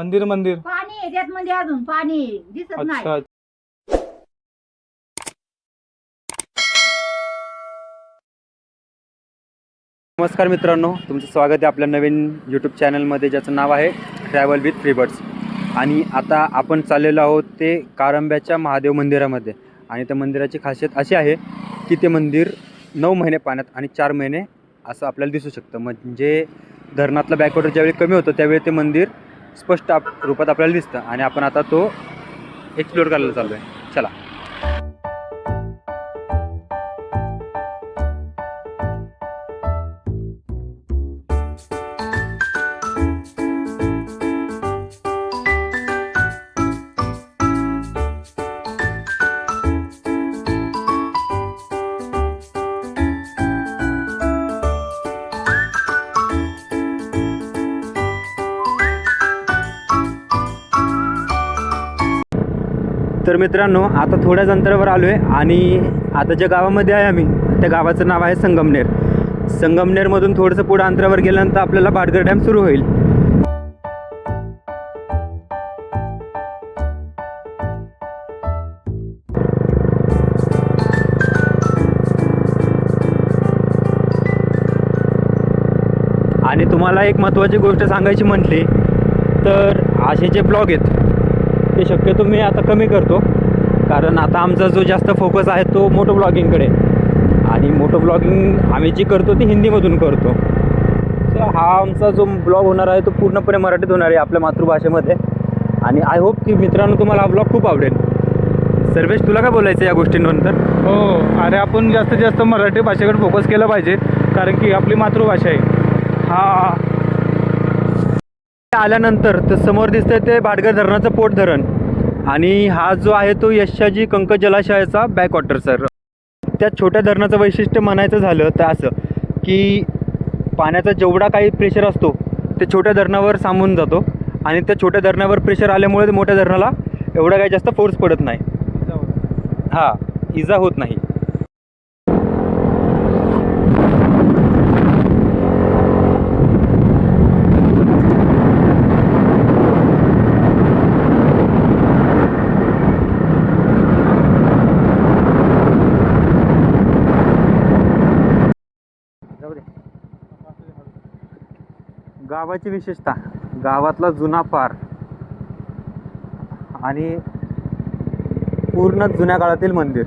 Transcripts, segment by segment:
मंदिर मंदिर. पाणी आहे त्यात मध्ये अजून पाणी आहे. दिसत नाही. अच्छा नमस्कार मित्रांनो तुमचं स्वागत आहे आपल्या नवीन यूट्यूब चॅनलमध्ये ज्याचं नाव आहे ट्रॅव्हल विथ फ्रीबर्ड्स आणि आता आपण चाललेलो आहोत ते कारंब्याच्या महादेव मंदिरामध्ये. आणि त्या मंदिराची खासियत अशी आहे की ते मंदिर नऊ महिने पाण्यात आणि चार महिने असं आपल्याला दिसू शकतं. म्हणजे धरणातलं बॅकवॉटर ज्यावेळी कमी होतं त्यावेळी ते मंदिर स्पष्ट आप रूपात आपल्याला दिसतं. आणि आपण आता तो एक्सप्लोअर करायला चाललो आहे चला. तर मित्रांनो आता थोड्याच अंतरावर आलो आहे आणि आता ज्या गावामध्ये आहे आम्ही त्या गावाचं नाव आहे संगमनेर. संगमनेरमधून थोडंसं पुढं अंतरावर गेल्यानंतर आपल्याला भाटघर डॅम सुरू होईल. आणि तुम्हाला एक महत्त्वाची गोष्ट सांगायची म्हटली तर असे जे ब्लॉग आहेत ते शक्यतो मी आता कमी करतो. कारण आता आमचा जो जास्त फोकस आहे तो मोटो ब्लॉगिंगकडे आणि मोटो ब्लॉगिंग आम्ही जी करतो ती हिंदीमधून करतो. तर हा आमचा जो ब्लॉग होणार आहे तो पूर्णपणे मराठीत होणार आहे आपल्या मातृभाषेमध्ये. आणि आय होप की मित्रांनो तुम्हाला हा ब्लॉग खूप आवडेल. सर्वेश तुला काय बोलायचं या गोष्टींनंतर? हो अरे आपण जास्तीत जास्त मराठी भाषेकडे फोकस केलं पाहिजे. कारण की आपली मातृभाषा आहे. हा आल्यानंतर तर समोर दिसतंय ते भाटघर धरणाचं पोट धरण. आणि हा जो आहे तो यशाजी कंक जलाशयाचा बॅकवॉटर सर त्या छोट्या धरणाचं वैशिष्ट्य म्हणायचं झालं तर असं की पाण्याचा जेवढा काही प्रेशर असतो ते छोट्या धरणावर सामून जातो. आणि त्या छोट्या धरणावर प्रेशर आल्यामुळे मोठ्या धरणाला एवढा काही जास्त फोर्स पडत नाही. हा इजा होत नाही. गावाची विशेषता गावातला जुना पार आणि पूर्ण जुन्या काळातील मंदिर.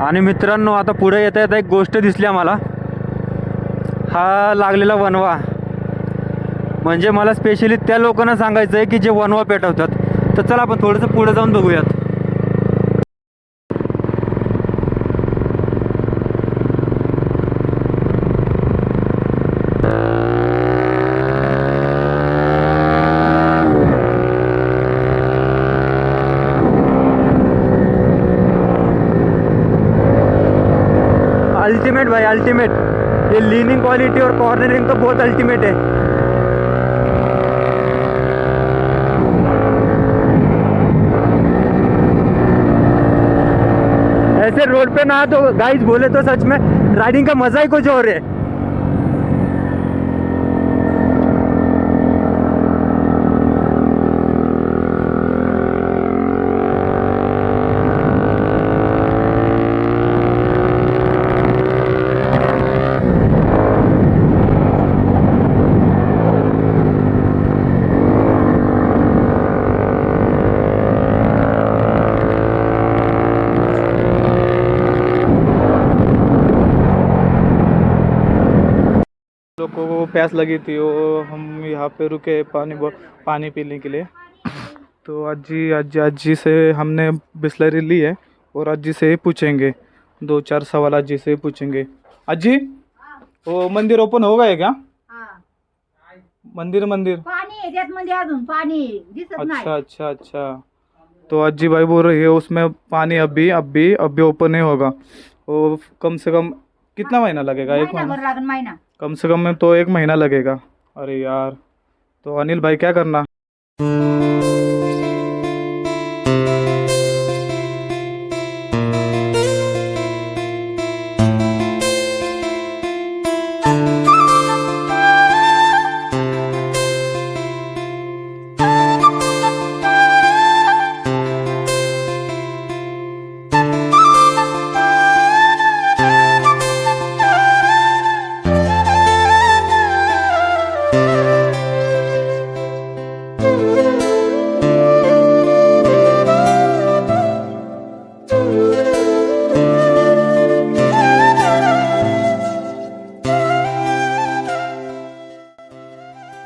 आणि मित्रांनो आता पुढे येता येता एक गोष्ट दिसली आम्हाला. हा लागलेला वनवा म्हणजे मला स्पेशली त्या लोकांना सांगायचं आहे की जे वनवा पेटवतात. तर चला आपण थोडंसं पुढे जाऊन बघूयात. अल्टीमेट भाई अल्टीमेट ये लीनिंग क्वालिटी और कॉर्नरिंग तो बहुत अल्टीमेट है। ऐसे रोड पे ना तो गाइस बोले तो सच में राइडिंग का मज़ा ही कुछ और है लोगों को प्यास लगी थी वो हम यहाँ पे रुके पानी पानी पीने के लिए। तो अज्जी अज्जी अज्जी से हमने बिस्लरी ली है और अज्जी से ही पूछेंगे। दो चार सवाल अज्जी से ही पूछेंगे। अज्जी वो मंदिर ओपन हो गए क्या? मंदिर मंदिर। पाणी आहे मध्ये अजून पाणी दिसत नाही अच्छा अच्छा अच्छा। तो अज्जी भाई बोल रही है उसमें पानी अभी अभी अभी ओपन नहीं होगा। वो कम से कम कितना महीना लगेगा? एक महीना महिना। कम से कम में तो एक महीना लगेगा। अरे यार तो अनिल भाई क्या करना?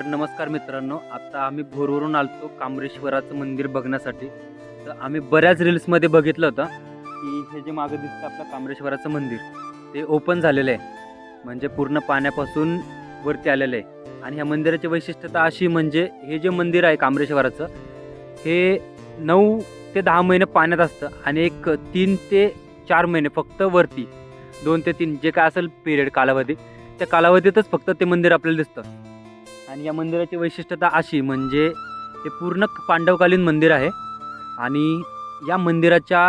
नमस्कार मित्रांनो आता आम्ही भोरवरून आलतो कांबरेश्वराचं मंदिर बघण्यासाठी. तर आम्ही बऱ्याच रील्समध्ये बघितलं होतं की हे जे मागं दिसतं आपलं कांबरेश्वराचं मंदिर ते ओपन झालेलं आहे. म्हणजे पूर्ण पाण्यापासून वरती आलेलं आहे. आणि ह्या मंदिराची वैशिष्ट्यता अशी म्हणजे हे जे मंदिर आहे कांबरेश्वराचं हे नऊ ते दहा महिने पाण्यात असतं आणि एक तीन ते चार महिने फक्त वरती दोन ते तीन जे काय असेल पिरियड कालावधी त्या कालावधीतच फक्त ते मंदिर आपल्याला दिसतं. आणि या मंदिराची वैशिष्ट्यता अशी म्हणजे हे पूर्ण पांडवकालीन मंदिर आहे. आणि या मंदिराच्या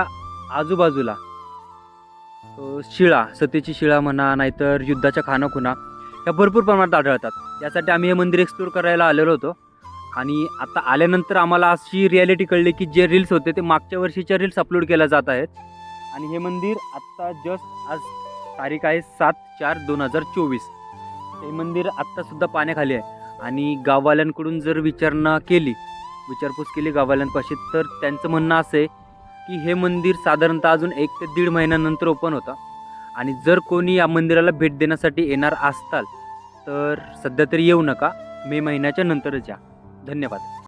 आजूबाजूला शिळा सतीची शिळा म्हणा नाहीतर युद्धाच्या खानाखुणा ह्या भरपूर प्रमाणात आढळतात. यासाठी आम्ही हे मंदिर एक्सप्लोर करायला आलेलो होतो. आणि आता आल्यानंतर आम्हाला अशी रिॲलिटी कळली की जे रील्स होते ते मागच्या वर्षीच्या रील्स अपलोड केल्या जात आहेत. आणि हे मंदिर आत्ता जस्ट आज तारीख आहे सात चार दोन हजार चोवीस. हे मंदिर आत्तासुद्धा पाण्याखाली आहे. आणि गाववाल्यांकडून जर विचारणा केली विचारपूस केली गाववाल्यांपाशी तर त्यांचं म्हणणं असं आहे की हे मंदिर साधारणतः अजून एक ते दीड महिन्यानंतर ओपन होतं. आणि जर कोणी या मंदिराला भेट देण्यासाठी येणार असताल तर सध्या तरी येऊ नका. मे महिन्याच्या नंतरच या. धन्यवाद.